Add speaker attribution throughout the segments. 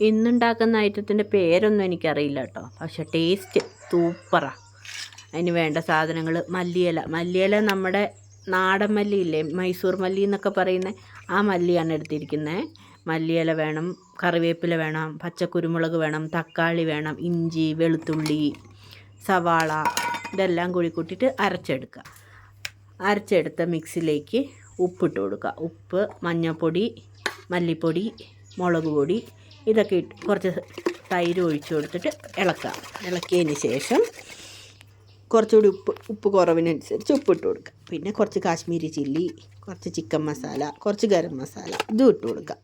Speaker 1: ഇന്നുണ്ടാക്കുന്ന ഐറ്റത്തിന്റെ പേരൊന്നും എനിക്കറിയില്ല കേട്ടോ. പക്ഷെ ടേസ്റ്റ് സൂപ്പറാണ് അതിന് വേണ്ട സാധനങ്ങൾ മല്ലിയില. മല്ലിയില നമ്മുടെ നാടൻ മല്ലിയില്ലേ മൈസൂർ മല്ലി എന്നൊക്കെ പറയുന്ന ആ മല്ലിയാണ് എടുത്തിരിക്കുന്നത് മല്ലിയില വേണം കറിവേപ്പില വേണം പച്ചക്കുരുമുളക് വേണം തക്കാളി വേണം ഇഞ്ചി വെളുത്തുള്ളി സവാള ഇതെല്ലാം കൂടി കൂട്ടിയിട്ട് അരച്ചെടുക്കുക. അരച്ചെടുത്ത മിക്സിലേക്ക് ഉപ്പിട്ട് കൊടുക്കുക. ഉപ്പ് മഞ്ഞൾപ്പൊടി മല്ലിപ്പൊടി മുളക് പൊടി ഇതൊക്കെ ഇട്ട് കുറച്ച് തൈര് ഒഴിച്ചു കൊടുത്തിട്ട് ഇളക്കുക ഇളക്കിയതിന് ശേഷം കുറച്ചുകൂടി ഉപ്പ് ഉപ്പ് കുറവിനനുസരിച്ച് ഉപ്പിട്ട് കൊടുക്കുക പിന്നെ കുറച്ച് കാശ്മീരി ചില്ലി കുറച്ച് ചിക്കൻ മസാല കുറച്ച് ഗരം മസാല ഇതും ഇട്ട് കൊടുക്കുക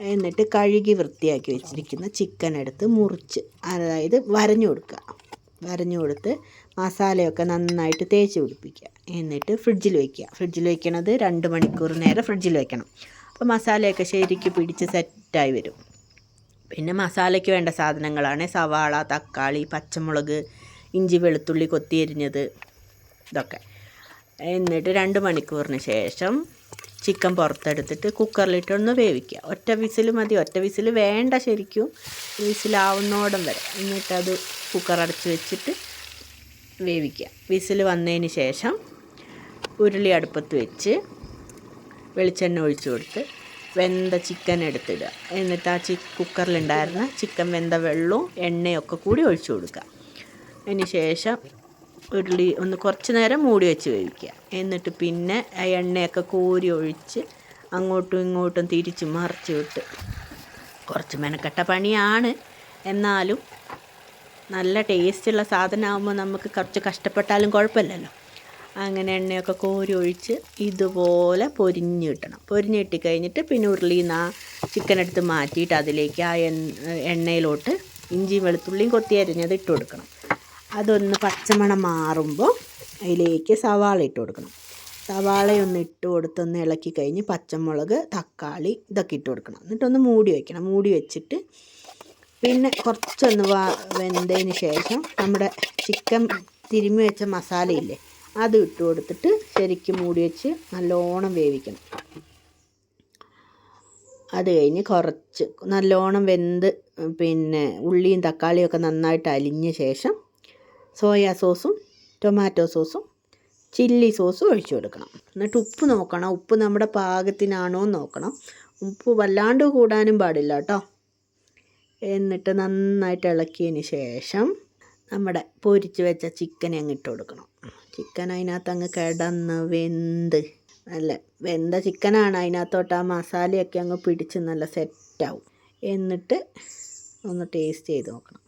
Speaker 1: എന്നിട്ട് കഴുകി വൃത്തിയാക്കി വെച്ചിരിക്കുന്ന ചിക്കൻ എടുത്ത് മുറിച്ച് അതായത് വരഞ്ഞു കൊടുക്കുക. വരഞ്ഞു കൊടുത്ത് മസാലയൊക്കെ നന്നായിട്ട് തേച്ച് പിടിപ്പിക്കുക. എന്നിട്ട് ഫ്രിഡ്ജിൽ വയ്ക്കുക ഫ്രിഡ്ജിൽ വയ്ക്കണത് രണ്ട് മണിക്കൂർ നേരം ഫ്രിഡ്ജിൽ വയ്ക്കണം അപ്പോൾ മസാലയൊക്കെ ശരിക്ക് പിടിച്ച് സെറ്റായി വരും. പിന്നെ മസാലയ്ക്ക് വേണ്ട സാധനങ്ങളാണ്. സവാള തക്കാളി പച്ചമുളക് ഇഞ്ചി വെളുത്തുള്ളി കൊത്തിയരിഞ്ഞത് ഇതൊക്കെ. എന്നിട്ട് രണ്ട് മണിക്കൂറിന് ശേഷം ചിക്കൻ പുറത്തെടുത്തിട്ട് കുക്കറിലിട്ടൊന്ന് വേവിക്കുക. ഒറ്റ വിസിൽ മതി. ഒറ്റ വിസിൽ വേണ്ട ശരിക്കും. വിസിലാവുന്നോടം വരെ. എന്നിട്ടത് കുക്കർ അടച്ച് വെച്ചിട്ട് വേവിക്കുക. വിസിൽ വന്നതിന് ശേഷം ഉരുളി അടുപ്പത്ത് വെച്ച് വെളിച്ചെണ്ണ ഒഴിച്ചു കൊടുത്ത് വെന്ത ചിക്കൻ എടുത്തിടുക. എന്നിട്ട് ആ ചി കുക്കറിലുണ്ടായിരുന്ന ചിക്കൻ വെന്ത വെള്ളവും എണ്ണയൊക്കെ കൂടി ഒഴിച്ചു കൊടുക്കുക. അതിന് ശേഷം ഉരുളി ഒന്ന് കുറച്ച് നേരം മൂടി വെച്ച് വേവിക്കുക. എന്നിട്ട് പിന്നെ ആ എണ്ണയൊക്കെ കോരി ഒഴിച്ച് അങ്ങോട്ടും ഇങ്ങോട്ടും തിരിച്ച് മറിച്ച് വിട്ട് കുറച്ച് മെനക്കെട്ട പണിയാണ്. എന്നാലും നല്ല ടേസ്റ്റുള്ള സാധനമാകുമ്പോൾ നമുക്ക് കുറച്ച് കഷ്ടപ്പെട്ടാലും കുഴപ്പമില്ലല്ലോ. അങ്ങനെ എണ്ണയൊക്കെ കോരി ഒഴിച്ച് ഇതുപോലെ പൊരിഞ്ഞ് കിട്ടണം പൊരിഞ്ഞ് കഴിഞ്ഞിട്ട് പിന്നെ ഉരുളിയിൽ നിന്ന് ആ ചിക്കൻ എടുത്ത് മാറ്റിയിട്ട് അതിലേക്ക് ആ എണ്ണ എണ്ണയിലോട്ട് ഇഞ്ചിയും വെളുത്തുള്ളിയും കൊത്തി അരിഞ്ഞത് ഇട്ട് കൊടുക്കണം. അതൊന്ന് പച്ചമണം മാറുമ്പോൾ അതിലേക്ക് സവാള ഇട്ട് കൊടുക്കണം. സവാളയൊന്ന് ഇട്ട് കൊടുത്തൊന്ന് ഇളക്കി കഴിഞ്ഞ് പച്ചമുളക് തക്കാളി ഇതൊക്കെ ഇട്ട് കൊടുക്കണം. എന്നിട്ടൊന്ന് മൂടി വയ്ക്കണം മൂടി വെച്ചിട്ട് പിന്നെ കുറച്ചൊന്ന് വെന്തതിന് ശേഷം നമ്മുടെ ചിക്കൻ തിരുമ്മി വെച്ച മസാലയില്ലേ അത് ഇട്ട് കൊടുത്തിട്ട് ശരിക്കും മൂടി വെച്ച് നല്ലോണം വേവിക്കണം. അത് കഴിഞ്ഞ് കുറച്ച് നല്ലോണം വെന്ത് പിന്നെ ഉള്ളിയും തക്കാളിയും ഒക്കെ നന്നായിട്ട് അലിഞ്ഞ ശേഷം സോയാ സോസും ടൊമാറ്റോ സോസും ചില്ലി സോസും ഒഴിച്ചു കൊടുക്കണം. എന്നിട്ട് ഉപ്പ് നോക്കണം. ഉപ്പ് നമ്മുടെ പാകത്തിനാണോ എന്ന് നോക്കണം. ഉപ്പ് വല്ലാണ്ട് കൂടാനും പാടില്ല കേട്ടോ. എന്നിട്ട് നന്നായിട്ട് ഇളക്കിയതിന് ശേഷം നമ്മുടെ പൊരിച്ച് വെച്ച ചിക്കൻ അങ്ങ് ഇട്ട് കൊടുക്കണം. ചിക്കൻ അതിനകത്ത് അങ്ങ് കിടന്ന് വെന്ത്. നല്ല വെന്ത ചിക്കനാണ് അതിനകത്തോട്ട് ആ മസാലയൊക്കെ അങ്ങ് പിടിച്ച് നല്ല സെറ്റാവും എന്നിട്ട് ഒന്ന് ടേസ്റ്റ് ചെയ്ത് നോക്കണം.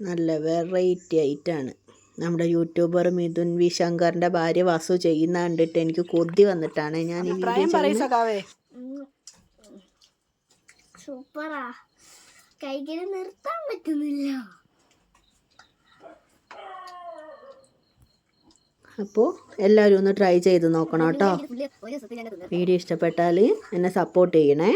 Speaker 1: നല്ല വെറൈറ്റി ആയിട്ടാണ് നമ്മുടെ യൂട്യൂബർ മിഥുൻ വി ശങ്കറിന്റെ ഭാര്യ വസു ചെയ്യുന്ന കണ്ടിട്ട് എനിക്ക് കൊതി വന്നിട്ടാണ് ഞാൻ
Speaker 2: സൂപ്പറാ. കൈകരി നിർത്താൻ പറ്റുന്നില്ല.
Speaker 1: അപ്പോൾ എല്ലാവരും ഒന്ന് ട്രൈ ചെയ്ത് നോക്കണം കേട്ടോ. വീഡിയോ ഇഷ്ടപ്പെട്ടാൽ എന്നെ സപ്പോർട്ട് ചെയ്യണേ.